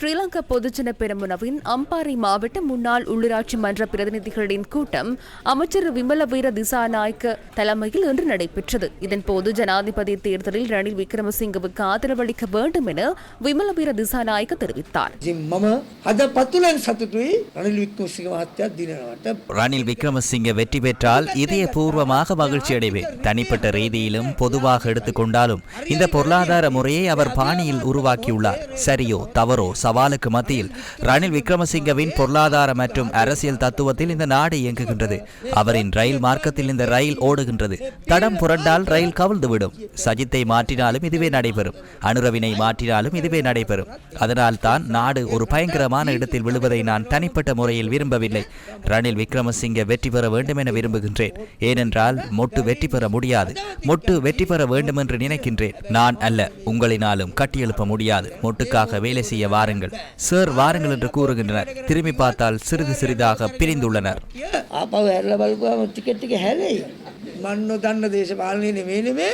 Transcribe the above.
ஸ்ரீலங்கா பொதுஜன பெருமுனவின் அம்பாறை மாவட்ட முன்னாள் உள்ளூராட்சி மன்ற பிரதிநிதிகளின் கூட்டம் அமைச்சர் விமல வீர திசாநாயக்க தலைமையில் இன்று நடைபெற்றது. இதன்போது ஜனாதிபதி தேர்தலில் ரணில் விக்ரமசிங்கவுக்கு ஆதரவளிக்க வேண்டும் என விமல வீர திசாநாயக்க தெரிவித்தார். ரணில் விக்ரமசிங்க வெற்றி பெற்றால் இதயபூர்வமாக மகிழ்ச்சி அடைவேன். தனிப்பட்ட ரீதியிலும் பொதுவாக எடுத்துக்கொண்டாலும் இந்த பொருளாதார முறையை அவர் பாணியில் உருவாக்கியுள்ளார். சரியோ தவறோ சவாலுக்கு மத்தியில் ரணில் விக்ரமசிங்கவின் பொருளாதார மற்றும் அரசியல் தத்துவத்தில் இந்த நாடு இயங்குகின்றது. அவரின் ரயில் மார்க்கத்தில் இந்த ரயில் ஓடுகின்றது. தடம் புரண்டால் ரயில் கவிழ்ந்துவிடும். சஜித்தை மாற்றினாலும் இதுவே நடைபெறும். அனுரவினை மாற்றினாலும் இதுவே நடைபெறும். அதனால் தான் நாடு ஒரு பயங்கரமான இடத்தில் விழுவதை நான் தனிப்பட்ட முறையில் விரும்பவில்லை. ரணில் விக்ரமசிங்க வெற்றி பெற வேண்டும் என விரும்புகின்றேன். ஏனென்றால் மொட்டு வெற்றி பெற முடியாது. மொட்டு வெற்றி பெற வேண்டும் என்று நினைக்கின்றேன். நான் அல்ல உங்களினாலும் கட்டியெழுப்ப முடியாது. மொட்டுக்காக வேலை செய்ய வாருங்கள். வாருங்கள். சார் வாருங்கள் என்று கூறுகின்றனர். திரும்பி பார்த்தால் சிறிது சிறிதாக பிரிந்துள்ளனர். அப்பாவை வேற லெவலுக்கு அவன் டிக்கெட்டுக்கு ஹேலே மண்ணு தண்ணு தேச பாலனி நிமே